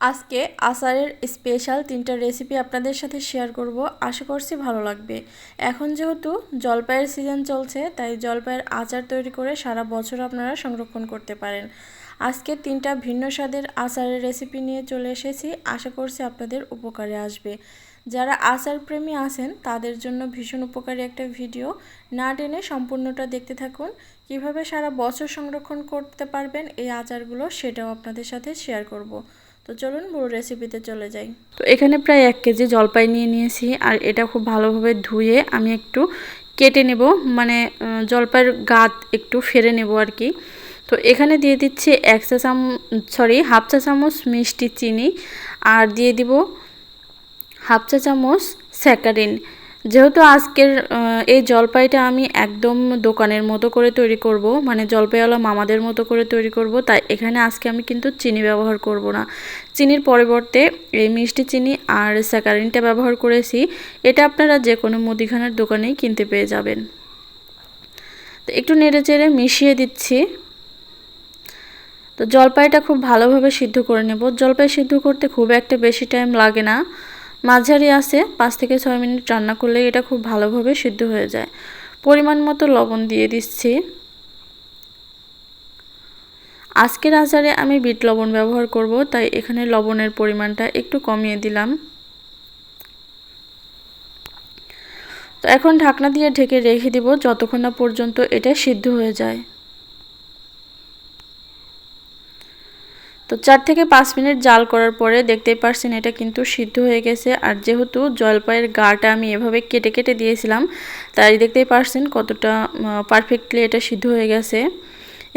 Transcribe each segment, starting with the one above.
আজকে আচারের স্পেশাল তিনটা রেসিপি আপনাদের সাথে শেয়ার করব। আশা করছি ভালো লাগবে। এখন যেহেতু জলপাইয়ের সিজন চলছে, তাই জলপাইয়ের আচার তৈরি করে সারা বছর আপনারা সংরক্ষণ করতে পারেন। আজকে তিনটা ভিন্ন স্বাদের আচারের রেসিপি নিয়ে চলে এসেছি। আশা করছি আপনাদের উপকারে আসবে। যারা আচার প্রেমী আছেন, তাদের জন্য ভীষণ উপকারী একটা ভিডিও না টেনে সম্পূর্ণটা দেখতে থাকুন। কীভাবে সারা বছর সংরক্ষণ করতে পারবেন এই আচারগুলো, সেটাও আপনাদের সাথে শেয়ার করব। তো চলুন পুরো রেসিপিতে চলে যাই। তো এখানে প্রায় এক কেজি জলপাই নিয়ে নিয়েছি আর এটা খুব ভালোভাবে ধুয়ে আমি একটু কেটে নেব মানে জলপাইয়ের গাত একটু ফেরে নেব আর কি। তো এখানে দিয়ে দিচ্ছি এক চা চাম সরি, হাফ চা চামচ মিষ্টি চিনি আর দিয়ে দিব হাফ চা চামচ স্যাকারিন। যেহেতু আজকের এই জলপাইটা আমি একদম দোকানের মতো করে তৈরি করব মানে জলপাইওয়ালা মামাদের মতো করে তৈরি করব, তাই এখানে আজকে আমি কিন্তু চিনি ব্যবহার করব না। চিনির পরিবর্তে এই মিষ্টি চিনি আর স্যাকারিনটা ব্যবহার করেছি, এটা আপনারা যে কোনো মুদিখানার দোকানেই কিনতে পেয়ে যাবেন। তো একটু নেড়ে চেড়ে মিশিয়ে দিচ্ছি। তো জলপাইটা খুব ভালোভাবে সিদ্ধ করে নেব। জলপাই সিদ্ধ করতে খুব একটা বেশি টাইম লাগে না। মাঝারি আছে, পাঁচ থেকে ছয় মিনিট রান্না করলে এটা খুব ভালোভাবে সিদ্ধ হয়ে যায়। পরিমাণ মতো লবণ দিয়ে দিচ্ছি। আজকের আচারে আমি বিট লবণ ব্যবহার করব, তাই এখানে লবণের পরিমাণটা একটু কমিয়ে দিলাম। তো এখন ঢাকনা দিয়ে ঢেকে রেখে দিব যতক্ষণ না পর্যন্ত এটা সিদ্ধ হয়ে যায়। তো চার থেকে পাঁচ মিনিট জাল করার পরে দেখতেই পারছেন এটা কিন্তু সিদ্ধ হয়ে গেছে। আর যেহেতু জলপাইয়ের গাটা আমি এভাবে কেটে কেটে দিয়েছিলাম, তাই দেখতেই পারছেন কতটা পারফেক্টলি এটা সিদ্ধ হয়ে গেছে।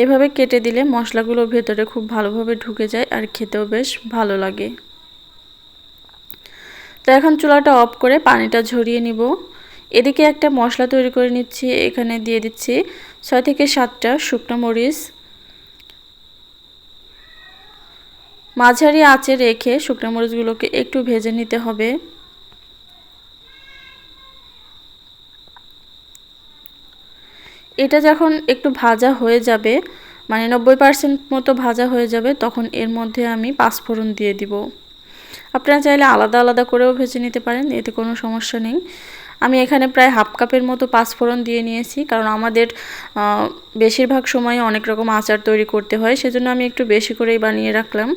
এভাবে কেটে দিলে মশলাগুলো ভেতরে খুব ভালোভাবে ঢুকে যায় আর খেতেও বেশ ভালো লাগে। তো এখন চুলাটা অফ করে পানিটা ঝরিয়ে নিব। এদিকে একটা মশলা তৈরি করে নিচ্ছি, এখানে দিয়ে দিচ্ছি ছয় থেকে সাতটা শুকনো মরিচ মাঝারি আঁচে রেখে শুকনো মরিচগুলোকে একটু ভেজে নিতে হবে। এটা যখন একটু ভাজা হয়ে যাবে মানে নব্বই পার্সেন্ট মতো ভাজা হয়ে যাবে, তখন এর মধ্যে আমি পাঁচফোড়ন দিয়ে দিব। আপনারা চাইলে আলাদা আলাদা করেও ভেজে নিতে পারেন, এতে কোনো সমস্যা নেই। আমি এখানে প্রায় হাফ কাপের মতো পাঁচফোড়ন দিয়ে নিয়েছি, কারণ আমাদের বেশিরভাগ সময় অনেক রকম আচার তৈরি করতে হয়, সেজন্য আমি একটু বেশি করেই বানিয়ে রাখলাম।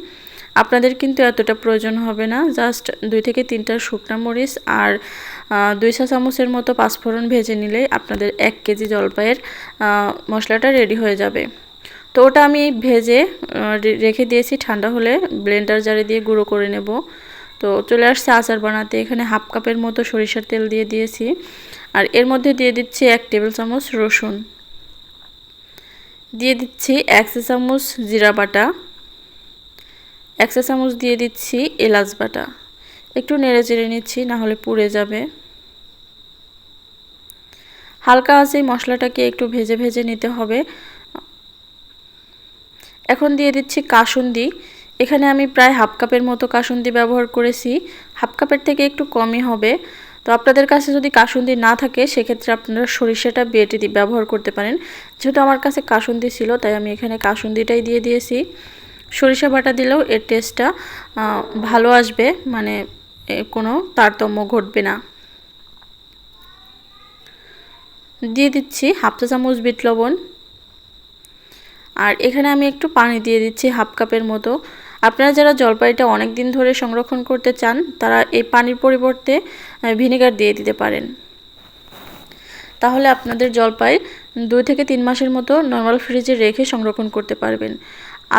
আপনাদের কিন্তু এতটা প্রয়োজন হবে না, জাস্ট দুই থেকে তিনটা শুকনা মরিচ আর দুই চা চামচের মতো পাঁচফোড়ন ভেজে নিলেই আপনাদের এক কেজি জলপাইয়ের মশলাটা রেডি হয়ে যাবে। তো ওটা আমি ভেজে রেখে দিয়েছি, ঠান্ডা হলে ব্লেন্ডার জারে দিয়ে গুঁড়ো করে নেব। তো চলে আসছে আচার বানাতে। এখানে হাফ কাপের মতো সরিষার তেল দিয়ে দিয়েছি। আর এর মধ্যে দিয়ে দিচ্ছি এক টেবিল চামচ রসুন। দিয়ে দিচ্ছি এক চা চামচ জিরা বাটা। এক চা চামচ দিয়ে দিচ্ছি এলাচ বাটা। একটু নেড়ে চেড়ে নিচ্ছি, না হলে পুড়ে যাবে। হালকা আছে মশলাটাকে একটু ভেজে ভেজে নিতে হবে। এখন দিয়ে দিচ্ছি কাসুন্দি। এখানে আমি প্রায় হাফ কাপের মতো কাসুন্দি ব্যবহার করেছি। হাফ কাপের থেকে একটু কমই হবে। তো আপনাদের কাছে যদি কাসুন্দি না থাকে, সেক্ষেত্রে আপনারা সরিষাটা বেটে দিয়ে ব্যবহার করতে পারেন। যেহেতু আমার কাছে কাসুন্দি ছিল, তাই আমি এখানে কাসুন্দিটাই দিয়ে দিয়েছি। সরিষা বাটা দিলেও এর টেস্টটা ভালো আসবে। মানে কোনো তারতম্য ঘটবে না। দিয়ে দিচ্ছি হাফ চা চামচ বিট লবণ। আর এখানে আমি একটু পানি দিয়ে দিচ্ছি হাফ কাপের মতো। আপনারা যারা জলপাইটা অনেক দিন ধরে সংরক্ষণ করতে চান, তারা এই পানির পরিবর্তে ভিনেগার দিয়ে দিতে পারেন। তাহলে আপনাদের জলপাই দুই থেকে তিন মাসের মতো নর্মাল ফ্রিজে রেখে সংরক্ষণ করতে পারবেন।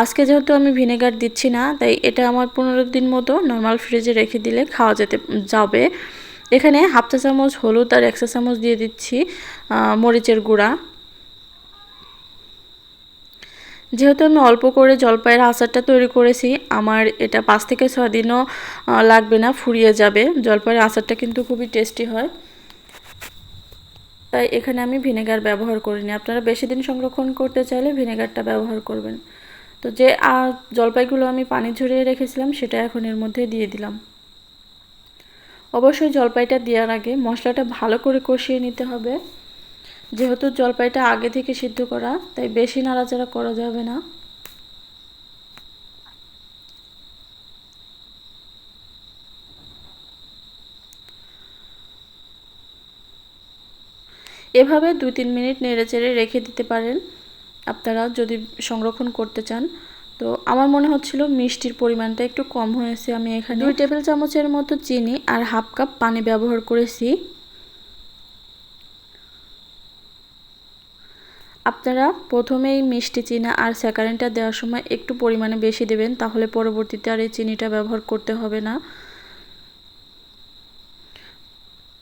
আজকে যেহেতু আমি ভিনেগার দিচ্ছি না, তাই এটা আমার পনেরো দিন মতো নর্মাল ফ্রিজে রেখে দিলে খাওয়া যেতে, যাবে। এখানে হাফ চা চামচ হলুদ আর এক চা চামচ দিয়ে দিচ্ছি মরিচের গুঁড়া। যেহেতু আমি অল্প করে জলপাইয়ের আচারটা তৈরি করেছি, আমার এটা পাঁচ থেকে ছয় দিনও লাগবে না, ফুরিয়ে যাবে। জলপাইয়ের আচারটা কিন্তু খুবই টেস্টি হয়। তাই এখানে আমি ভিনেগার ব্যবহার করিনি। আপনারা বেশি দিন সংরক্ষণ করতে চাইলে ভিনেগারটা ব্যবহার করবেন। তো যে জলপাইগুলো আমি পানি ঝরিয়ে রেখেছিলাম, সেটা এখন এর মধ্যে দিয়ে দিলাম। অবশ্যই জলপাইটা দেওয়ার আগে মশলাটা ভালো করে কষিয়ে নিতে হবে। যেহেতু জলপাইটা আগে থেকে সিদ্ধ করা, তাই বেশি নাড়াচাড়া করা যাবে না। এভাবে দুই তিন মিনিট নেড়েচেড়ে রেখে দিতে পারেন আপনারা যদি সংরক্ষণ করতে চান। তো আমার মনে হচ্ছিল মিষ্টির পরিমাণটা একটু কম হয়েছে। আমি এখানে দুই টেবিল চামচের মতো চিনি আর হাফ কাপ পানি ব্যবহার করেছি। আপনারা প্রথমেই মিষ্টি চিনা আর স্যাকারিনটা দেওয়ার সময় একটু পরিমাণে বেশি দেবেন, তাহলে পরবর্তীতে আর এই চিনিটা ব্যবহার করতে হবে না।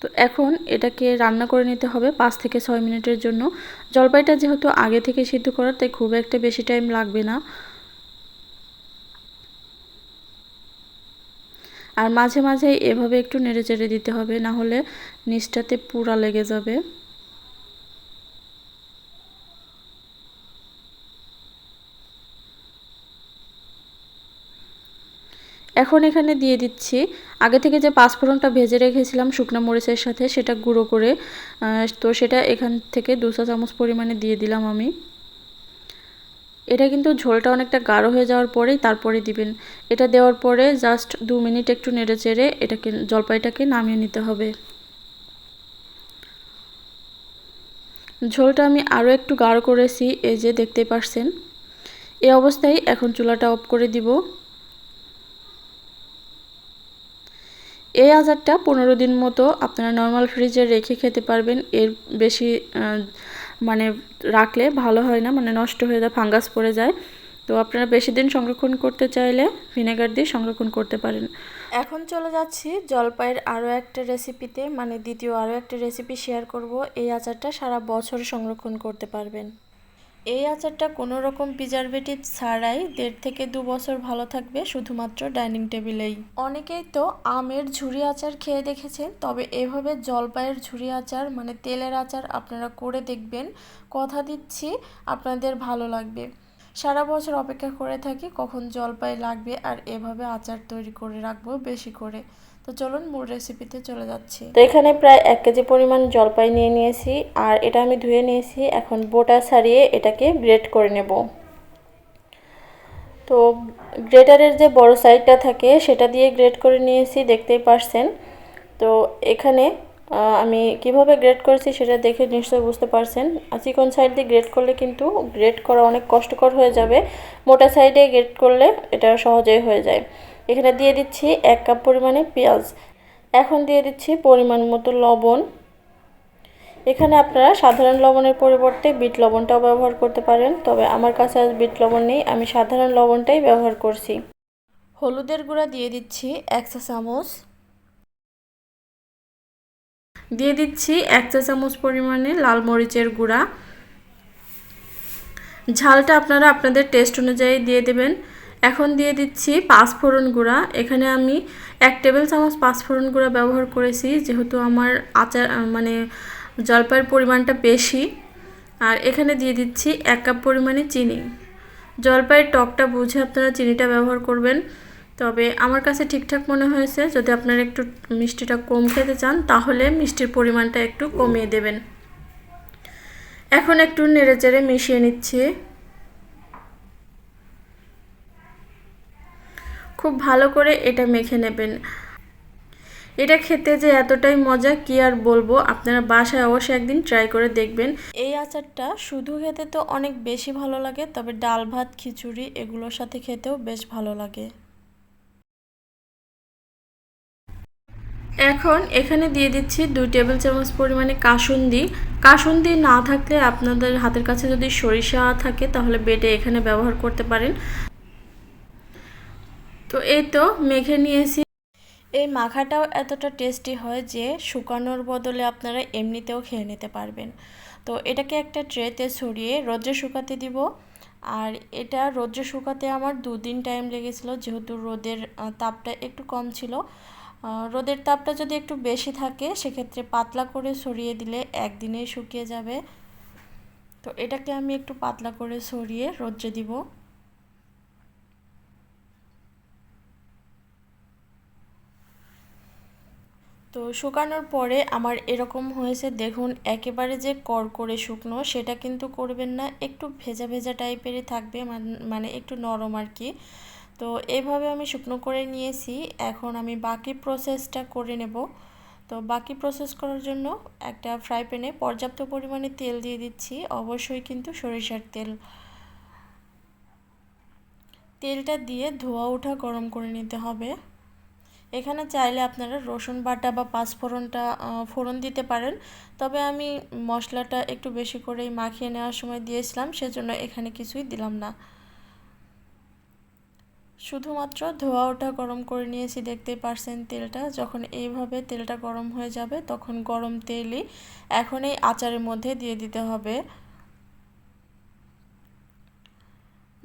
তো এখন এটাকে রান্না করে নিতে হবে পাঁচ থেকে ছয় মিনিটের জন্য। জলপাইটা যেহেতু আগে থেকে সিদ্ধ করা, তাই খুব একটা বেশি টাইম লাগবে না। আর মাঝে মাঝে এভাবে একটু নেড়ে চেড়ে দিতে হবে, না হলে নিচটাতে পুরা লেগে যাবে। এখন এখানে দিয়ে দিচ্ছি। আগে থেকে যে পাঁচফোড়নটা ভেজে রেখেছিলাম শুকনো মরিচের সাথে, সেটা গুঁড়ো করে তো সেটা এখান থেকে দু চা চামচ পরিমাণে দিয়ে দিলাম আমি। এটা কিন্তু ঝোলটা অনেকটা গাঢ় হয়ে যাওয়ার পরেই তারপরে দিবেন। এটা দেওয়ার পরে জাস্ট দু মিনিট একটু নেড়ে চেড়ে এটাকে, জলপাইটাকে নামিয়ে নিতে হবে। ঝোলটা আমি আরও একটু গাঢ় করেছি, এই যে দেখতে পারছেন। এই অবস্থায় এখন চুলাটা অফ করে দিব। এই আচারটা পনেরো দিন মতো আপনারা নর্মাল ফ্রিজে রেখে খেতে পারবেন। এর বেশি মানে রাখলে ভালো হয় না মানে নষ্ট হয়ে যায় ফাঙ্গাস পড়ে যায়। তো আপনারা বেশি দিন সংরক্ষণ করতে চাইলে ভিনেগার দিয়ে সংরক্ষণ করতে পারেন। এখন চলে যাচ্ছি জলপাইয়ের আরও একটা রেসিপিতে মানে দ্বিতীয় আরও একটা রেসিপি শেয়ার করব। এই আচারটা সারা বছর সংরক্ষণ করতে পারবেন। এই আচারটা কোনো রকম প্রিজারভেটিভ ছাড়াই দেড় থেকে দু বছর ভালো থাকবে শুধুমাত্র ডাইনিং টেবিলেই। অনেকেই তো আমের ঝুড়ি আচার খেয়ে দেখেছেন, তবে এভাবে জলপাইয়ের ঝুড়ি আচার মানে তেলের আচার আপনারা করে দেখবেন। কথা দিচ্ছি, আপনাদের ভালো লাগবে। সারা বছর অপেক্ষা করে থাকি কখন জলপাই লাগবে আর এভাবে আচার তৈরি করে রাখব বেশি করে। তো চলুন মূল রেসিপিতে চলে যাচ্ছি। তো এখানে প্রায় এক কেজি পরিমাণ জলপাই নিয়ে নিয়েছি আর এটা আমি ধুয়ে নিয়েছি। এখন বোটা ছাড়িয়ে এটাকে গ্রেট করে নেব। তো গ্রেটারের যে বড় সাইডটা থাকে সেটা দিয়ে গ্রেট করে নিয়েছি, দেখতেই পারছেন। তো এখানে আমি কীভাবে গ্রেড করেছি সেটা দেখে নিশ্চয়ই বুঝতে পারছেন। চিকন সাইড দিয়ে গ্রেড করলে কিন্তু গ্রেড করা অনেক কষ্টকর হয়ে যাবে। মোটা সাইডে গ্রেড করলে এটা সহজেই হয়ে যায়। এখানে দিয়ে দিচ্ছি এক কাপ পরিমাণে পেঁয়াজ। এখন দিয়ে দিচ্ছি পরিমাণ মতো লবণ। এখানে আপনারা সাধারণ লবণের পরিবর্তে বিট লবণটাও ব্যবহার করতে পারেন, তবে আমার কাছে আজ বিট লবণ নেই, আমি সাধারণ লবণটাই ব্যবহার করছি। হলুদের গুঁড়া দিয়ে দিচ্ছি এক চা চামচ দিয়ে দিচ্ছি এক চা চামচ পরিমাণে লাল মরিচের গুঁড়া। ঝালটা আপনারা আপনাদের টেস্ট অনুযায়ী দিয়ে দেবেন। এখন দিয়ে দিচ্ছি পাঁচফোড়ন গুঁড়া। এখানে আমি এক টেবিল চামচ পাঁচফোড়ন গুঁড়া ব্যবহার করেছি, যেহেতু আমার আচার মানে জলপাইয়ের পরিমাণটা বেশি। আর এখানে দিয়ে দিচ্ছি এক কাপ পরিমাণে চিনি। জলপাইয়ের টকটা বুঝে আপনারা চিনিটা ব্যবহার করবেন। তবে আমার কাছে ঠিকঠাক মনে হয়েছে, যদি আপনারা একটু মিষ্টিটা কম খেতে চান, তাহলে মিষ্টির পরিমাণটা একটু কমিয়ে দেবেন। এখন একটু নেড়েচেড়ে মিশিয়ে নিচ্ছি। খুব ভালো করে এটা মেখে নেবেন। এটা খেতে যে এতটাই মজা, কি আর বলব? আপনারা বাসায় অবশ্যই একদিন ট্রাই করে দেখবেন। এই আচারটা শুধু খেতে তো অনেক বেশি ভালো লাগে, তবে ডাল ভাত, খিচুড়ি এগুলোর সাথে খেতেও বেশ ভালো লাগে। এখন এখানে দিয়ে দিচ্ছি দুই টেবিল চামচ পরিমাণে কাসুন্দি। কাসুন্দি না থাকলে আপনাদের হাতের কাছে যদি সরিষা থাকে, তাহলে বেটে এখানে ব্যবহার করতে পারেন। তো এই তো মেখে নিয়েছি। এই মাখাটাও এতটা টেস্টি হয় যে শুকানোর বদলে আপনারা এমনিতেও খেয়ে নিতে পারবেন। তো এটাকে একটা ট্রেতে ছড়িয়ে রোদ্রে শুকাতে দিব। আর এটা রোদ্রে শুকাতে আমার দুদিন টাইম লেগেছিলো, যেহেতু রোদের তাপটা একটু কম ছিল। রোদের তাপটা যদি একটু বেশি থাকে, সেক্ষেত্রে পাতলা করে সরিয়ে দিলে একদিনেই শুকিয়ে যাবে। তো এটাকে আমি একটু পাতলা করে সরিয়ে রোদ্রে দিব। তো শুকানোর পরে আমার এরকম হয়েছে, দেখুন, একেবারে যে কর করে শুকনো, সেটা কিন্তু করবেন না। একটু ভেজা ভেজা টাইপেরই থাকবে মানে একটু নরম আর কি। তো এইভাবে আমি শুকনো করে নিয়েছি। এখন আমি বাকি প্রসেসটা করে নেব। তো বাকি প্রসেস করার জন্য একটা ফ্রাই প্যানে পর্যাপ্ত পরিমাণে তেল দিয়ে দিচ্ছি। অবশ্যই কিন্তু সরিষার তেল। তেলটা দিয়ে ধোয়া ওঠা গরম করে নিতে হবে। এখানে চাইলে আপনারা রসুন বাটা বা পাঁচফোড়নটা ফোড়ন দিতে পারেন। তবে আমি মশলাটা একটু বেশি করেই মাখিয়ে নেওয়ার সময় দিয়েছিলাম, সেজন্য এখানে কিছুই দিলাম না। শুধুমাত্র ধোয়া ওঠা গরম করে নিয়েছি, দেখতেই পারছেন তেলটা। যখন এইভাবে তেলটা গরম হয়ে যাবে, তখন গরম তেলই এখন এই আচারের মধ্যে দিয়ে দিতে হবে।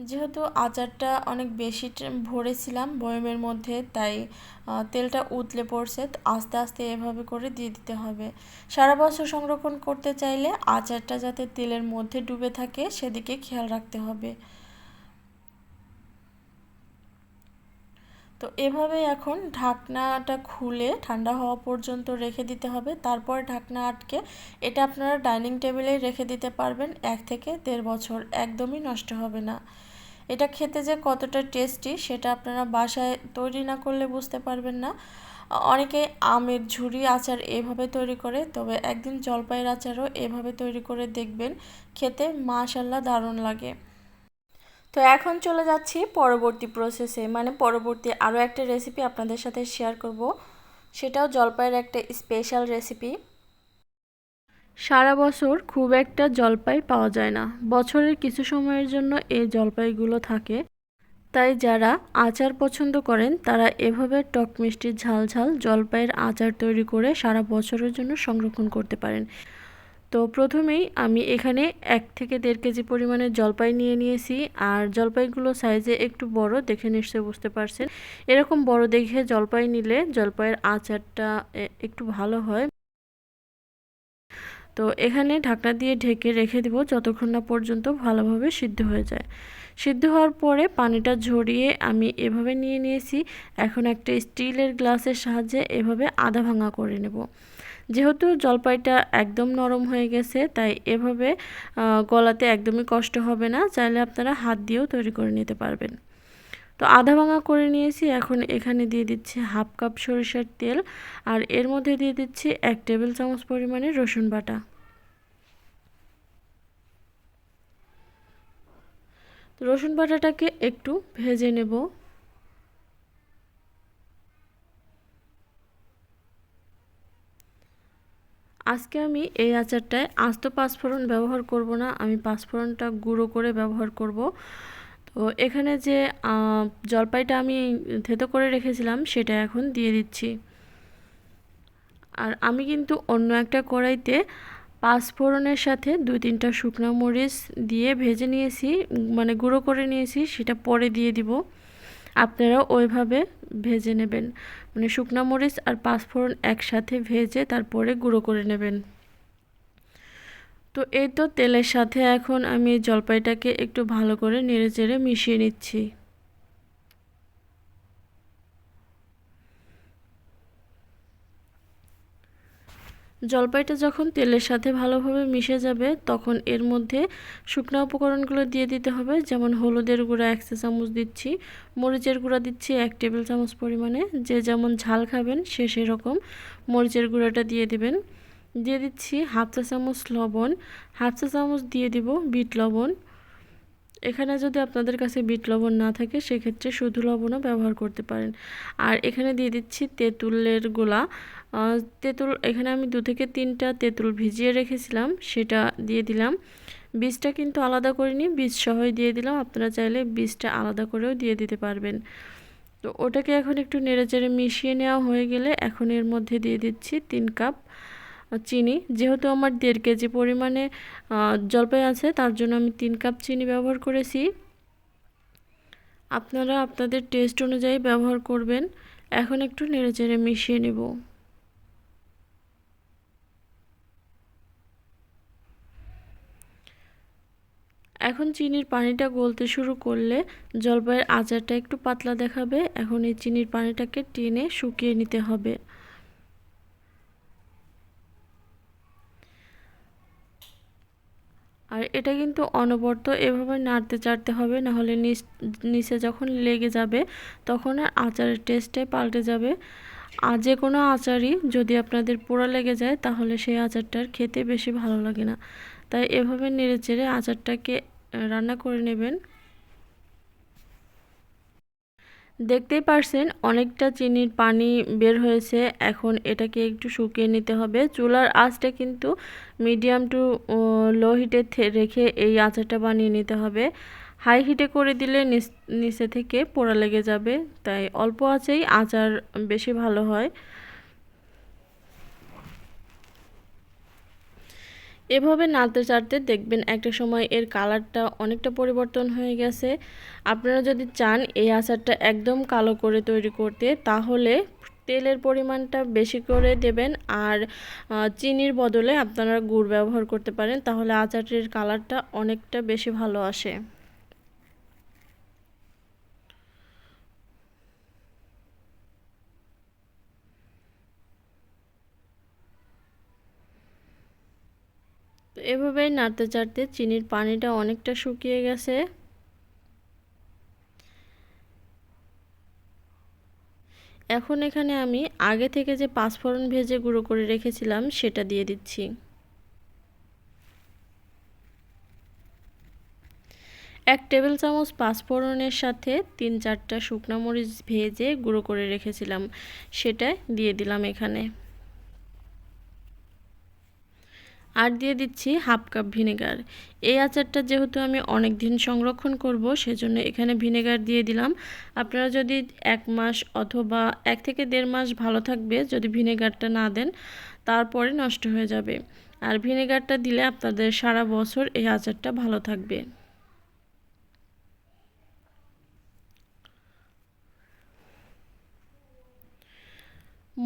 যেহেতু আচারটা অনেক বেশি ভরেছিলাম বয়মের মধ্যে, তাই তেলটা উতলে পড়ছে আস্তে আস্তে এভাবে করে দিয়ে দিতে হবে। সারা বছর সংরক্ষণ করতে চাইলে আচারটা যাতে তেলের মধ্যে ডুবে থাকে, সেদিকে খেয়াল রাখতে হবে। তো এভাবে এখন ঢাকনাটা খুলে ঠান্ডা হওয়া পর্যন্ত রেখে দিতে হবে। তারপর ঢাকনা আটকে এটা আপনারা ডাইনিং টেবিলে রেখে দিতে পারবেন। এক থেকে দেড় বছর একদমই নষ্ট হবে না। এটা খেতে যে কতটা টেস্টি সেটা আপনারা বাসায় তৈরি না করলে বুঝতে পারবেন না। অনেকে আমের ঝুরি আচার এভাবে তৈরি করে, তবে একদিন জলপাইয়ের আচারও এভাবে তৈরি করে দেখবেন। খেতে মাশাল্লাহ দারুণ লাগে। তো এখন চলে যাচ্ছি পরবর্তী প্রসেসে মানে পরবর্তী আরও একটা রেসিপি আপনাদের সাথে শেয়ার করব। সেটাও জলপাইয়ের একটা স্পেশাল রেসিপি সারা বছর খুব একটা জলপাই পাওয়া যায় না। বছরের কিছু সময়ের জন্য এই জলপাইগুলো থাকে। তাই যারা আচার পছন্দ করেন, তারা এভাবে টক মিষ্টির ঝাল ঝাল জলপাইয়ের আচার তৈরি করে সারা বছরের জন্য সংরক্ষণ করতে পারেন। তো প্রথমেই আমি এখানে এক থেকে দেড় কেজি পরিমাণে জলপাই নিয়ে নিয়েছি। আর জলপাইগুলো সাইজে একটু বড়, দেখে নিশ্চয়ই বুঝতে পারছেন। এরকম বড় দেখে জলপাই নিলে জলপাইয়ের আচারটা একটু ভালো হয়। তো এখানে ঢাকনা দিয়ে ঢেকে রেখে দিব যতক্ষণ না পর্যন্ত ভালোভাবে সিদ্ধ হয়ে যায়। সিদ্ধ হওয়ার পরে পানিটা ঝরিয়ে আমি এভাবে নিয়ে নিয়েছি। এখন একটা স্টিলের গ্লাসের সাহায্যে এভাবে আধা ভাঙা করে নেব। যেহেতু জলপাইটা একদম নরম হয়ে গেছে, তাই এভাবে গলাতে একদমই কষ্ট হবে না। চাইলে আপনারা হাত দিয়েও তৈরি করে নিতে পারবেন। তো আধা ভাঙা করে নিয়েছি, এখন এখানে দিয়ে দিচ্ছি হাফ কাপ সরিষার তেল। আর এর মধ্যে দিয়ে দিচ্ছি এক টেবিল চামচ পরিমাণে রসুন বাটা। রসুন বাটাটাকে একটু ভেজে নেব। আজকে আমি এই আচারটায় আস্ত পাঁচফোড়ন ব্যবহার করব না, আমি পাঁচফোড়নটা গুঁড়ো করে ব্যবহার করব। তো এখানে যে জলপাইটা আমি থেতো করে রেখেছিলাম, সেটা এখন দিয়ে দিচ্ছি। আর আমি কিন্তু অন্য একটা কড়াইতে পাঁচফোড়নের সাথে দুই তিনটা শুকনো মরিচ দিয়ে ভেজে নিয়েছি মানে গুঁড়ো করে নিয়েছি, সেটা পরে দিয়ে দিব। আপনারা ওইভাবে ভেজে নেবেন। মানে শুকনা মরিচ আর পাঁচফোড়ন একসাথে ভেজে তারপরে গুঁড়ো করে নেবেন। তো এই তো তেলের সাথে এখন আমি জলপাইটাকে একটু ভালো করে নেড়ে চেড়ে মিশিয়ে নিচ্ছি। জলপাইটা যখন তেলের সাথে ভালোভাবে মিশে যাবে, তখন এর মধ্যে শুকনো উপকরণগুলো দিয়ে দিতে হবে। যেমন হলুদের গুঁড়া এক চা চামচ দিচ্ছি, মরিচের গুঁড়া দিচ্ছি এক টেবিল চামচ পরিমাণে। যে যেমন ঝাল খাবেন, সে সেরকম মরিচের গুঁড়াটা দিয়ে দেবেন। দিয়ে দিচ্ছি হাফ চা চামচ লবণ। হাফ চা চামচ দিয়ে দিব বিট লবণ। এখানে যদি আপনাদের কাছে বিট লবণ না থাকে, সেক্ষেত্রে শুধু লবণও ব্যবহার করতে পারেন। আর এখানে দিয়ে দিচ্ছি তেঁতুলের গোলা। তেঁতুল, এখানে আমি দু থেকে তিনটা তেঁতুল ভিজিয়ে রেখেছিলাম, সেটা দিয়ে দিলাম। বীজটা কিন্তু আলাদা করিনি, বীজ সহই দিয়ে দিলাম, আপনারা চাইলে বীজটা আলাদা করেও দিয়ে দিতে পারবেন। তো ওটাকে এখন একটু নেড়েচেড়ে মিশিয়ে নেওয়া হয়ে গেলে এখন এর মধ্যে দিয়ে দিচ্ছি তিন কাপ চিনি। যেহেতু আমার দেড় কেজি পরিমাণে জলপাই আছে, তার জন্য আমি তিন কাপ চিনি ব্যবহার করেছি। আপনারা আপনাদের টেস্ট অনুযায়ী ব্যবহার করবেন। এখন একটু নেড়েচেড়ে মিশিয়ে নেব। এখন চিনির পানিটা গলতে শুরু করলে জলপাইয়ের আচারটা একটু পাতলা দেখাবে। এখন এই চিনির পানিটাকে টেনে শুকিয়ে নিতে হবে। আর এটা কিন্তু অনবরত এভাবে নাড়তে চাড়তে হবে, নাহলে নিচ, নিচে যখন লেগে যাবে তখন আর আচারের টেস্টটাই পাল্টে যাবে। আর যে কোনো আচারই যদি আপনাদের পোড়া লেগে যায়, তাহলে সেই আচারটার খেতে বেশি ভালো লাগে না। তাই এভাবে নেড়ে চেড়ে আচারটাকে রান্না করে নেবেন। দেখতেই পারছেন, অনেকটা চিনির পানি বের হয়েছে। এখন এটাকে একটু শুকিয়ে নিতে হবে। চুলার আঁচটা কিন্তু মিডিয়াম টু লো হিটে রেখে এই আচারটা বানিয়ে নিতে হবে। হাই হিটে করে দিলে নিচ- থেকে পোড়া লেগে যাবে। তাই অল্প আঁচেই আচার বেশি ভালো হয়। এভাবে নাড়তে চাড়তে দেখবেন একটা সময় এর কালারটা অনেকটা পরিবর্তন হয়ে গেছে। আপনারা যদি চান এই আচারটা একদম কালো করে তৈরি করতে, তাহলে তেলের পরিমাণটা বেশি করে দেবেন আর চিনির বদলে আপনারা গুড় ব্যবহার করতে পারেন, তাহলে আচারটির কালারটা অনেকটা বেশি ভালো আসে। এভাবেই নাড়তে চাড়তে চিনির পানিটা অনেকটা শুকিয়ে গেছে। এখন এখানে আমি আগে থেকে যে পাঁচফোড়ন ভেজে গুঁড়ো করে রেখেছিলাম, সেটা দিয়ে দিচ্ছি। এক টেবিল চামচ পাঁচফোড়নের সাথে তিন চারটা শুকনো মরিচ ভেজে গুঁড়ো করে রেখেছিলাম, সেটা দিয়ে দিলাম এখানে। আর দিয়ে দিচ্ছি হাফ কাপ ভিনেগার। এই আচারটা যেহেতু আমি অনেক দিন সংরক্ষণ করব, সেজন্য এখানে ভিনেগার দিয়ে দিলাম। আপনারা যদি এক মাস অথবা এক থেকে দেড় মাস ভালো থাকবে, যদি ভিনেগারটা না দেন, তারপরে নষ্ট হয়ে যাবে। আর ভিনেগারটা দিলে আপনাদের সারা বছর এই আচারটা ভালো থাকবে।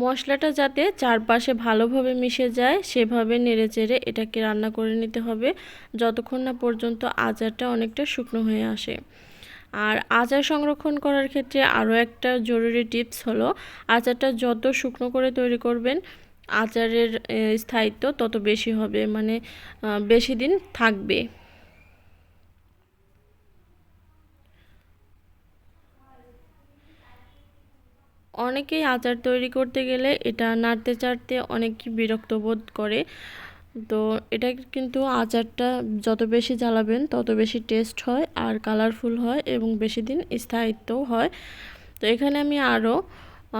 মশলাটা যাতে চারপাশে ভালোভাবে মিশে যায়, সেভাবে নেড়েচেড়ে এটাকে রান্না করে নিতে হবে। যতক্ষণ না পর্যন্ত আচারটা অনেকটা শুকনো হয়ে আসে। আর আচার সংরক্ষণ করার ক্ষেত্রে আরও একটা জরুরি টিপস হলো, আচারটা যত শুকনো করে তৈরি করবেন, আচারের স্থায়িত্ব তত বেশি হবে। মানে বেশি দিন থাকবে। অনেকেই আচার তৈরি করতে গেলে এটা নাড়তে চাড়তে অনেক বিরক্ত বোধ করে। তো এটা কিন্তু আচারটা যত বেশি জ্বালাবেন, তত বেশি টেস্ট হয় আর কালারফুল হয় এবং বেশি দিন স্থায়িত্বও হয়। তো এখানে আমি আরও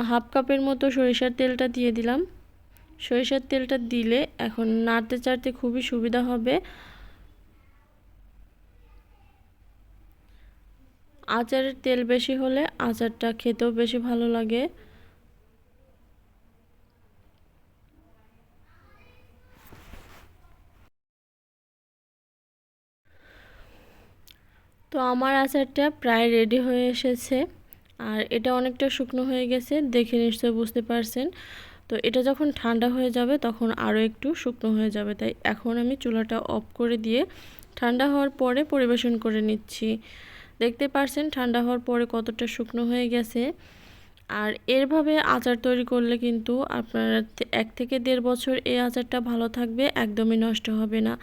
হাফ কাপের মতো সরিষার তেলটা দিয়ে দিলাম। সরিষার তেলটা দিলে এখন নাড়তে চাড়তে খুবই সুবিধা হবে। আচারের তেল বেশি হলে আচারটা খেতেও বেশি ভালো লাগে। তো আমার আচারটা প্রায় রেডি হয়ে এসেছে। আর এটা অনেকটা শুকনো হয়ে গেছে, দেখে নিশ্চয়ই বুঝতে পারছেন। তো এটা যখন ঠান্ডা হয়ে যাবে তখন আরও একটু শুকনো হয়ে যাবে। তাই এখন আমি চুলাটা অফ করে দিয়ে ঠান্ডা হওয়ার পরে পরিবেশন করে নিচ্ছি। দেখতে পারছেন, ঠান্ডা হওয়ার পরে কতটা শুকনো হয়ে গেছে। আর এরভাবে আচার তৈরি করলে কিন্তু আপনার এক থেকে দেড় বছর এই আচারটা ভালো থাকবে, একদমই নষ্ট হবে না।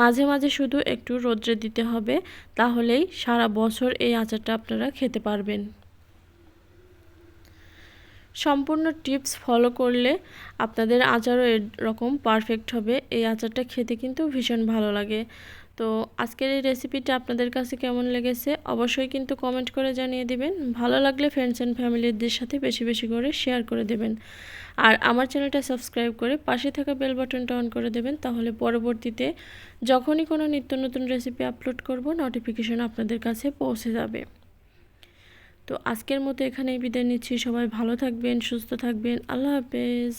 মাঝে মাঝে শুধু একটু রোদ্রে দিতে হবে, তাহলেই সারা বছর এই আচারটা আপনারা খেতে পারবেন। সম্পূর্ণ টিপস ফলো করলে আপনাদের আচারও এরকম পারফেক্ট হবে। এই আচারটা খেতে কিন্তু ভীষণ ভালো লাগে। তো আজকের এই রেসিপিটা আপনাদের কাছে কেমন লেগেছে অবশ্যই কিন্তু কমেন্ট করে জানিয়ে দিবেন। ভালো লাগলে ফ্রেন্ডস অ্যান্ড ফ্যামিলিদের সাথে বেশি বেশি করে শেয়ার করে দেবেন। আর আমার চ্যানেলটা সাবস্ক্রাইব করে পাশে থাকা বেল বাটনটা অন করে দেবেন, তাহলে পরবর্তীতে যখনই কোনো নিত্য নতুন রেসিপি আপলোড করব নোটিফিকেশন আপনাদের কাছে পৌঁছে যাবে। তো আজকের মতো এখানেই বিদায় নিচ্ছি। সবাই ভালো থাকবেন, সুস্থ থাকবেন। আল্লাহ হাফেজ।